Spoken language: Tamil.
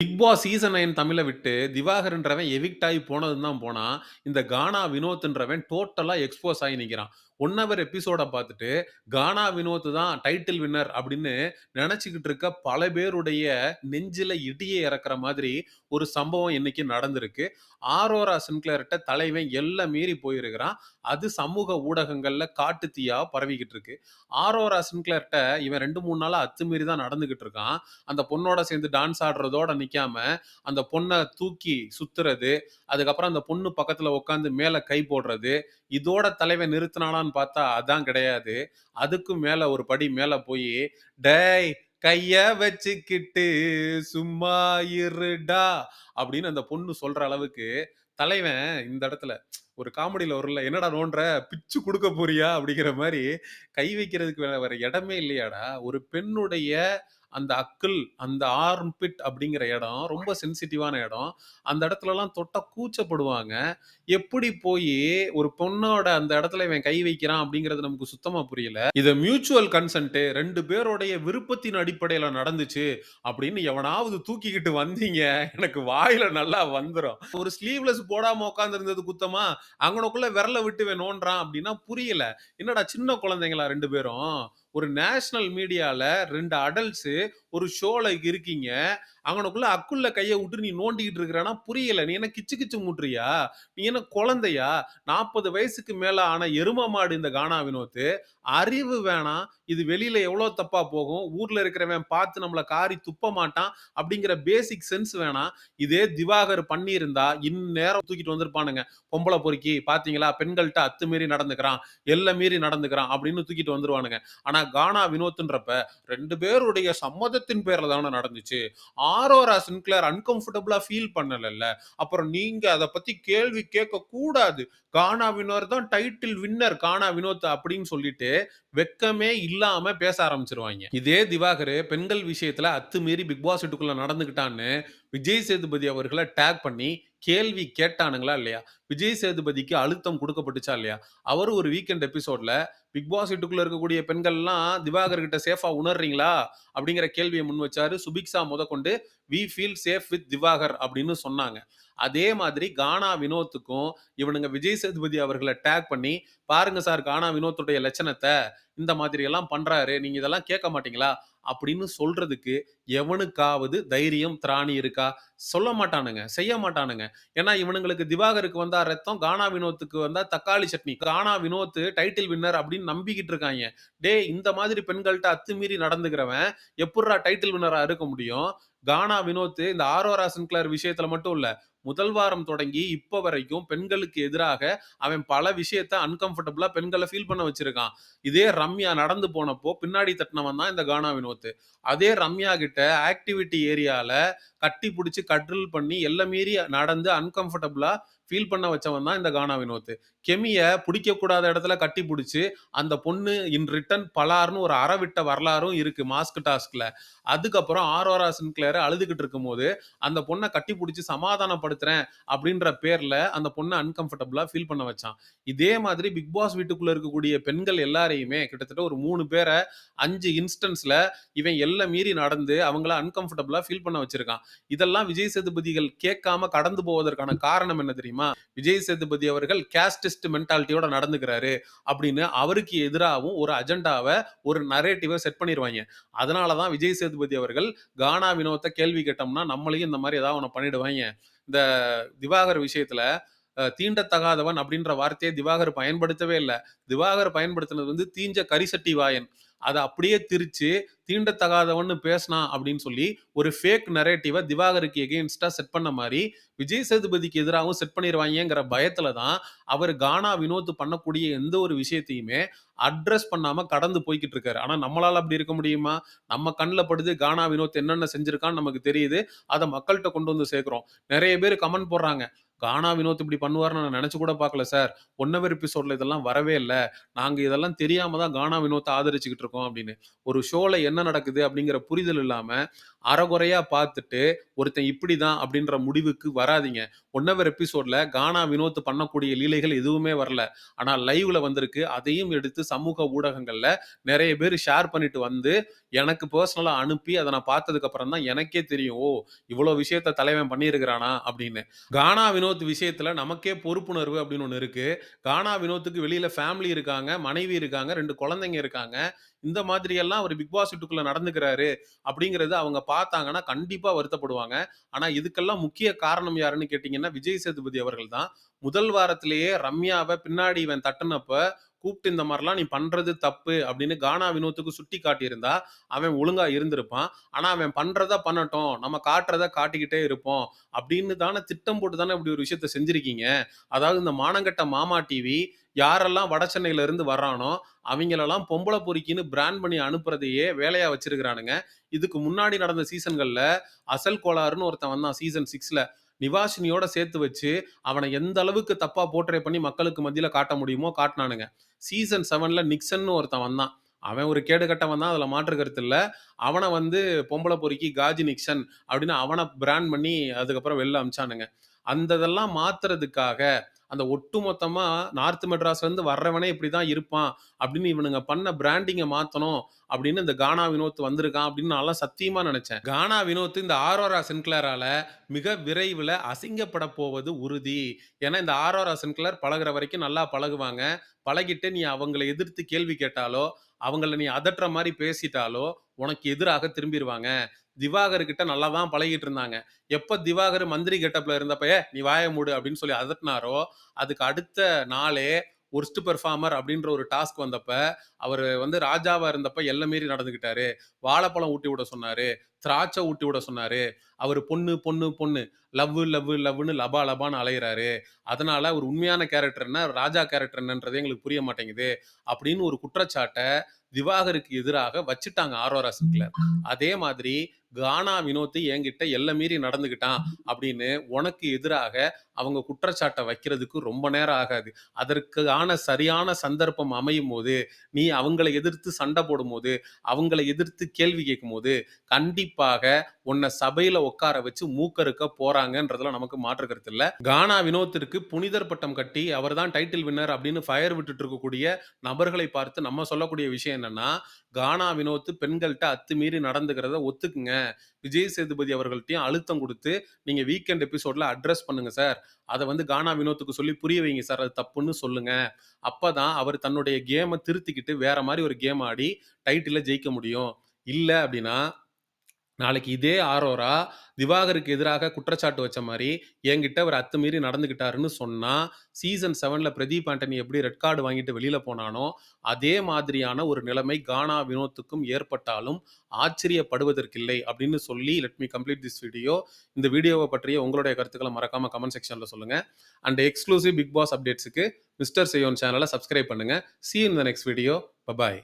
பிக் பாஸ் சீசன் 9 தமிழ விட்டு திவாகர்ன்றவன் எவிக்ட் ஆகி போனதுன்னு தான் போனான். இந்த கானா வினோத்ன்றவன் டோட்டலா எக்ஸ்போஸ் ஆகி நிக்கிறான். ஒன் ஹவர் எபிசோட பார்த்துட்டு, கானா வினோத் தான் டைட்டில் வின்னர் அப்படின்னு நினச்சிக்கிட்டு இருக்க பல பேருடைய நெஞ்சில இடியை இறக்குற மாதிரி ஒரு சம்பவம் இன்னைக்கு நடந்திருக்கு. ஆரோரா சின்க்ளேர்ட்ட தலைவன் எல்லாம் மீறி போயிருக்கிறான். அது சமூக ஊடகங்களில் காட்டு பரவிக்கிட்டு இருக்கு. ஆரோரா சின்க்ளர்கிட்ட இவன் ரெண்டு மூணு நாளாக அத்துமீறி தான் நடந்துக்கிட்டு இருக்கான். அந்த பொண்ணோட சேர்ந்து டான்ஸ் ஆடுறதோட நிற்காம அந்த பொண்ணை தூக்கி சுத்துறது, அதுக்கப்புறம் அந்த பொண்ணு பக்கத்தில் உட்காந்து மேலே கை போடுறது, இதோட தலைவன் நிறுத்துனானான்னு பார்த்தா அதான் கிடையாது. அதுக்கும் மேல ஒரு படி மேல போயி, "டேய் கைய வச்சுக்கிட்டு சும்மா இருடா" அப்படின்னு அந்த பொண்ணு சொல்ற அளவுக்கு, தலைவன் இந்த இடத்துல ஒரு காமெடியில் வரும்ல, "என்னடா நோன்ற பிச்சு கொடுக்க போறியா?" அப்படிங்கிற மாதிரி கை வைக்கிறதுக்கு வேற வேற இடமே இல்லையாடா? ஒரு பெண்ணுடைய அந்த அக்கிள், அந்த ஆர்ம் பிட் அப்படிங்கிற இடம் ரொம்ப சென்சிட்டிவான இடம். அந்த இடத்துலலாம் தொட்டா கூச்சப்படுவாங்க. எப்படி போயி ஒரு பொண்ணோட அந்த இடத்துல இவன் கை வைக்கிறான் அப்படிங்கிறது நமக்கு சுத்தமா புரியல. இதை மியூச்சுவல் கன்சன்ட்டு ரெண்டு பேருடைய விருப்பத்தின் அடிப்படையில நடந்துச்சு அப்படின்னு எவனாவது தூக்கிக்கிட்டு வந்தீங்க, எனக்கு வாயில நல்லா வந்துரும். ஒரு ஸ்லீவ்லெஸ் போடாம உட்காந்துருந்தது குத்தமா? அங்கனக்குள்ள விரல விட்டு நோண்டுறான் அப்படின்னா புரியல. என்னடா சின்ன குழந்தைங்களா ரெண்டு பேரும்? ஒரு நேஷனல் மீடியால ரெண்டு அடல்ட்ஸ் ஒரு ஷோல இருக்கீங்க. அங்கனக்குள்ள அக்குள்ள கைய விட்டு நீ நோண்டிக்கிட்டு இருக்கிறன்னா புரியல. நீ என்ன கிச்சு கிச்சு முட்டுறியா நீ என்ன குழந்தையா? 40 வயசுக்கு மேல ஆன எரும மாடு இந்த கானா வினோத்து அறிவு வேணாம். இது வெளியில எவ்வளோ தப்பா போகும். ஊர்ல இருக்கிறவன் பார்த்து நம்மள காரி துப்ப மாட்டான். அப்படிங்கிற பேசிக் சென்ஸ் வேணாம். இதே திவாகர் பண்ணியிருந்தா, இந்நேரம் தூக்கிட்டு வந்திருப்பானுங்க. பொம்பளை பொறுக்கி பார்த்தீங்களா? அத்து அத்துமீறி நடந்துக்கிறான். எல்லை மீறி நடந்துக்கிறான் அப்படின்னு தூக்கிட்டு வந்துருவானுங்க. ஆனா கானா வினோத்ன்றப்ப ரெண்டு பேருடைய சம்மதத்தின் பேர்ல தானே நடந்துச்சு. ஆரோரா சின்க்ளேர் அன்கம்ஃபர்டபுளா ஃபீல் பண்ணலைல்ல அப்புறம் நீங்க அதை பத்தி கேள்வி கேட்க கூடாது. கானா வினோர் தான் டைட்டில் வின்னர் கானா வினோத் அப்படின்னு சொல்லிட்டு, வெக்கமே இல்லாம பேச ஆரம்பிச்சிருவாங்க இதே திவாகர் பெண்கள் விஷயத்துல அத்துமீறி பிக் பாஸ் வீட்டுக்குள்ள நடந்துக்கிட்டான்னு, விஜய் சேதுபதி அவர்களை டேக் பண்ணி கேள்வி கேட்டானுங்களா இல்லையா? விஜய் சேதுபதிக்கு அழுத்தம் கொடுக்கப்பட்டுச்சா இல்லையா? அவர் ஒரு வீக்கெண்ட் எபிசோட்ல பிக் பாஸ் வீட்டுக்குள்ள இருக்கக்கூடிய பெண்கள்லாம் திவாகர் கிட்ட சேஃபா உணர்றீங்களா? அப்படிங்கிற கேள்வியை முன் வச்சாரு. சுபிக்ஷா முதற்கொண்டு "we feel safe with Divakar" அப்படின்னு சொன்னாங்க. அதே மாதிரி கானா வினோத்துக்கும் இவனுங்க விஜய் சேதுபதி அவர்களை டேக் பண்ணி, "பாருங்க சார் கானா வினோத்துடைய லட்சணத்தை இந்த மாதிரி எல்லாம் பண்றாரு. நீங்க இதெல்லாம் கேட்க மாட்டீங்களா?" அப்படின்னு சொல்றதுக்கு எவனுக்காவது தைரியம், திராணி இருக்கா? சொல்ல மாட்டானுங்க. செய்ய மாட்டானுங்க. ஏன்னா இவனுங்களுக்கு திவாகருக்கு வந்து ரத்தம், கானா வினோத்துக்கு வந்தா தக்காளி சட்னி. கானா வினோத் டைட்டில் வின்னர் அப்படின்னு நம்பிக்கிட்டு இருக்காங்க டேய் இந்த மாதிரி பெண்கள்கிட்ட அத்துமீறி நடந்துக்கிறவன் எப்படா டைட்டில் வின்னரா இருக்க முடியும்? கானா வினோத் இந்த ஆரோரா சின்க்ளேர் விஷயத்துல மட்டும் இல்ல. முதல் வாரம் தொடங்கி இப்ப வரைக்கும் பெண்களுக்கு எதிராக அவன் பல விஷயத்த அன்கம்ஃபர்டபுளா பெண்களை ஃபீல் பண்ண வச்சிருக்கான். இதே ரம்யா நடந்து போனப்போ பின்னாடி தட்டினவன் தான் இந்த கானா வினோத். அதே ரம்யா கிட்ட ஆக்டிவிட்டி ஏரியால கட்டி பிடிச்சி கட்ரில் பண்ணி எல்லாம் மீறி நடந்து அன்கம்ஃபர்டபுளா ஃபீல் பண்ண வச்சவன் தான் இந்த கானா வினோத். கெமியை பிடிக்கக்கூடாத இடத்துல கட்டி பிடிச்சி அந்த பொண்ணு இன் ரிட்டர்ன் பலார்னு ஒரு அறவிட்ட வரலாறும் இருக்கு மாஸ்க் டாஸ்க்ல. அதுக்கப்புறம் ஆரோரா சின்க்ளேர் அழுதுகிட்டு இருக்கும்போது, அந்த பொண்ணை கட்டி பிடிச்சி சமாதானப்படுத்துறேன் அப்படின்ற பேர்ல அந்த பொண்ணை அன்கம்ஃபர்டபுளா ஃபீல் பண்ண வச்சான். இதே மாதிரி பிக் பாஸ் வீட்டுக்குள்ள இருக்கக்கூடிய பெண்கள் எல்லாரையுமே கிட்டத்தட்ட ஒரு மூணு பேரை அஞ்சு இன்ஸ்டன்ஸ்ல இவன் எல்லை மீறி நடந்து அவங்கள அன்கம்ஃபர்டபுளா ஃபீல் பண்ண வச்சிருக்கான். இதெல்லாம் விஜய் சேதுபதிகள் கேட்காம கடந்து போவதற்கான காரணம் என்ன தெரியுமா? விஜய் சேதுபதி அவர்கள் கேஸ்டிஸ்ட் மென்டாலிட்டியோட நடந்துக்கிறாரு அப்படின்னு அவருக்கு எதிராவும் ஒரு அஜெண்டாவை ஒரு நரேட்டிவை செட் பண்ணிடுவாங்க அதனால தான் விஜய் சேதுபதி அவர்கள் கானா வினோத்தை கேள்வி கேட்டோம்னா, நம்மளையும் இந்த மாதிரி ஏதாவது ஒன்று பண்ணிடுவாய்ங்க. இந்த திவாகர் விஷயத்துல தீண்டத்தகாதவன் அப்படின்ற வார்த்தையை திவாகர் பயன்படுத்தவே இல்ல. திவாகர் பயன்படுத்தினது வந்து தீஞ்ச கரிசட்டி வாயன். அதை அப்படியே திரிச்சு தீண்டத்தகாதவன்னு பேசினா அப்படின்னு சொல்லி, ஒரு ஃபேக் நரேட்டிவை திவாகருக்கு எகெயின்ஸ்ட்டா செட் பண்ண மாதிரி விஜய் சேதுபதிக்கு எதிராகவும் செட் பண்ணிடுவாங்கிற பயத்துல தான், அவர் கானா வினோத் பண்ணக்கூடிய எந்த ஒரு விஷயத்தையுமே அட்ரஸ் பண்ணாம கடந்து போய்கிட்டு இருக்காரு. ஆனா நம்மளால அப்படி இருக்க முடியுமா? நம்ம கண்ணில் படுது கானா வினோத் என்னென்ன செஞ்சிருக்கான்னு நமக்கு தெரியுது. அதை மக்கள்கிட்ட கொண்டு வந்து சேர்க்கிறோம். நிறைய பேர் கமெண்ட் போடுறாங்க. "கானா வினோத் இப்படி பண்ணுவாருன்னு நான் நினச்சி கூட பார்க்கல சார். ஒன்னவர் எபிசோடில் இதெல்லாம் வரவே இல்லை நாங்கள் இதெல்லாம் தெரியாம தான் கானா வினோத்தை ஆதரிச்சுக்கிட்டு இருக்கோம்" அப்படின்னு. ஒரு ஷோவில் என்ன நடக்குது அப்படிங்கிற புரிதல் இல்லாமல் அறகுறையாக பார்த்துட்டு, ஒருத்தன் இப்படி தான் அப்படின்ற முடிவுக்கு வராதீங்க. ஒன்னவர் எபிசோடில் எபிசோட்ல கானா வினோத் பண்ணக்கூடிய லீலைகள் எதுவுமே வரல. ஆனால் லைவ்ல வந்திருக்கு. அதையும் எடுத்து சமூக ஊடகங்கள்ல நிறைய பேர் ஷேர் பண்ணிட்டு வந்து, எனக்கு பர்சனலாக அனுப்பி அதை நான் பார்த்ததுக்கப்புறம் தான் எனக்கே தெரியும். ஓ! இவ்வளோ விஷயத்த தலைவன் பண்ணியிருக்கிறானா அப்படின்னு. கானா வினோத் விஷயத்துல நமக்கே பொறுப்புணர்வு அப்படின்னு ஒன்று இருக்குது கானா வினோத்துக்கு வெளியில் ஃபேமிலி இருக்காங்க, மனைவி இருக்காங்க, ரெண்டு குழந்தைங்க இருக்காங்க. இந்த மாதிரியெல்லாம் அவர் பிக் பாஸ் வீட்டுக்குள்ள நடந்துக்கிறாரு அப்படிங்கிறது அவங்க பார்த்தாங்கன்னா கண்டிப்பாக வருத்தப்படுவாங்க. ஆனால் இதுக்கெல்லாம் முக்கிய காரணம் யாருன்னு கேட்டிங்கன்னா விஜய் சேதுபதி அவர்கள் தான். முதல் வாரத்திலேயே ரம்யாவை பின்னாடி இவன் தட்டுனப்போ கூப்பிட்டு இந்த மாதிரிலாம் நீ பண்றது தப்பு அப்படின்னு கானா வினோத்துக்கு சுட்டி காட்டியிருந்தா, அவன் ஒழுங்கா இருந்திருப்பான். ஆனா அவன் பண்றத பண்ணட்டும். நம்ம காட்டுறத காட்டிக்கிட்டே இருப்போம். அப்படின்னு தானே திட்டம் போட்டு தானே இப்படி ஒரு விஷயத்த செஞ்சிருக்கீங்க. அதாவது இந்த மானங்கட்ட மாமா டிவி யாரெல்லாம் வட சென்னையில இருந்து வர்றானோ, அவங்களெல்லாம் பொம்பளை பொறுக்கின்னு பிராண்ட் பண்ணி அனுப்புறதையே வேலையா வச்சிருக்கிறானுங்க. இதுக்கு முன்னாடி நடந்த சீசன்கள்ல அசல் கோளாறுன்னு ஒருத்தன் வந்தான் சீசன் சிக்ஸ்ல நிவாசினியோட சேர்த்து வச்சு, அவனை எந்த அளவுக்கு தப்பா போர்ட்ரே பண்ணி மக்களுக்கு மத்தியில காட்ட முடியுமோ காட்டினானுங்க சீசன் 7ல நிக்சன்னு ஒருத்தன் வந்தான். அவன் ஒரு கேடு கட்டவன் தான். அதில் மாற்று கருத்து இல்லை அவனை வந்து பொம்பளை பொறுக்கி காஜி நிக்சன் அப்படின்னு அவனை பிராண்ட் பண்ணி அதுக்கப்புறம் வெளில அமிச்சானுங்க அந்த இதெல்லாம் மாத்துறதுக்காக, அந்த ஒட்டுமொத்தமா நார்த் மெட்ராஸ்ல இருந்து வர்றவனே இப்படிதான் இருப்பான் அப்படின்னு இவனுங்க பண்ண பிராண்டிங்கை மாத்தணும் அப்படின்னு இந்த கானா வினோத் வந்திருக்கான் அப்படின்னு நான்லாம் சத்தியமா நினச்சேன் கானா வினோத் இந்த ஆரோரா சின்க்ளேரால மிக விரைவில் அசிங்கப்பட போவது உறுதி. ஏன்னா இந்த ஆரோரா சின்க்ளேர் பழகுற வரைக்கும் நல்லா பழகுவாங்க. பழகிட்டு நீ அவங்கள எதிர்த்து கேள்வி கேட்டாலோ, அவங்கள நீ அதட்டுற மாதிரி பேசிட்டாலோ, உனக்கு எதிராக திரும்பிடுவாங்க திவாகர் கிட்ட நல்லா தான் பழகிட்டு இருந்தாங்க. எப்போ திவாகர் மந்திரி கெட்டப்ல இருந்தப்ப, நீ வாய மூடு" அப்படின்னு சொல்லி அதட்டினாரோ அதுக்கு அடுத்த நாளே ஒர்ஸ்ட் பெர்ஃபார்மர் அப்படின்ற ஒரு டாஸ்க் வந்தப்ப, அவர் வந்து ராஜாவா இருந்தப்ப எல்லை மீறி நடந்துக்கிட்டாரு. வாழைப்பழம் ஊட்டி விட சொன்னாரு. திராட்சை ஊட்டி விட சொன்னாரு. அவர் பொண்ணு, பொண்ணு, பொண்ணு. லவ்வு, லவ்வு, லவ்னு லபா லபான்னு அலையிறாரு. அதனால அவர் உண்மையான கேரக்டர் என்ன, ராஜா கேரக்டர் என்னன்றது எங்களுக்கு புரிய மாட்டேங்குது. அப்படின்னு ஒரு குற்றச்சாட்டை திவாகருக்கு எதிராக வச்சுட்டாங்க ஆரோரா சிங்லர் அதே மாதிரி கானா வினோத்து என்கிட்ட எல்லை மீறி நடந்துக்கிட்டான் அப்படின்னு உனக்கு எதிராக அவங்க குற்றச்சாட்டை வைக்கிறதுக்கு ரொம்ப நேரம் ஆகாது. அதற்கான சரியான சந்தர்ப்பம் அமையும் போது நீ அவங்கள எதிர்த்து சண்டை போடும் போது அவங்கள எதிர்த்து கேள்வி கேட்கும் போது கண்டிப்பாக கண்டிப்பாக உன்னை சபையில உட்கார வச்சு மூக்கறுக்க போறாங்கன்றதுல நமக்கு மாற்று கருத்து இல்ல. கானா வினோத்திற்கு புனிதர் பட்டம் கட்டி, அவர் தான் டைட்டில் வின்னர் அப்படின்னு ஃபயர் விட்டுட்டு இருக்கக்கூடிய நபர்களை பார்த்து நம்ம சொல்லக்கூடிய விஷயம் என்னன்னா, கானா வினோத் பெண்கள்கிட்ட அத்துமீறி நடந்துக்கிறத ஒத்துக்குங்க. விஜய் சேதுபதி அவர்கள்ட்டையும் அழுத்தம் கொடுத்து நீங்க வீக்கெண்ட் எபிசோட்ல அட்ரஸ் பண்ணுங்க சார். அதை வந்து கானா வினோத்துக்கு சொல்லி புரிய வைங்க சார். அது தப்புன்னு சொல்லுங்க. அப்பதான் அவர் தன்னுடைய கேமை திருத்திக்கிட்டு வேற மாதிரி ஒரு கேம் ஆடி டைட்டில ஜெயிக்க முடியும். இல்லை அப்படின்னா, நாளைக்கு இதே ஆரோரா திவாகருக்கு எதிராக குற்றச்சாட்டு வச்ச மாதிரி என்கிட்ட அவர் அத்துமீறி நடந்துக்கிட்டாருன்னு சொன்னா, சீசன் செவனில் பிரதீப் ஆண்டனி எப்படி ரெட் கார்டு வாங்கிட்டு வெளியில போனானோ, அதே மாதிரியான ஒரு நிலைமை கானா வினோத்துக்கும் ஏற்பட்டாலும் ஆச்சரியப்படுவதற்கில்லை அப்படின்னு சொல்லி, let me complete this video. இந்த வீடியோவை பற்றிய உங்களுடைய கருத்துக்களை மறக்காம கமெண்ட் செக்ஷன்ல சொல்லுங்க. அண்ட் எக்ஸ்க்ளூசிவ் பிக் பாஸ் அப்டேட்ஸுக்கு மிஸ்டர் செய்யோன் சேனலை சப்ஸ்கிரைப் பண்ணுங்க. See in the next video. Bye bye.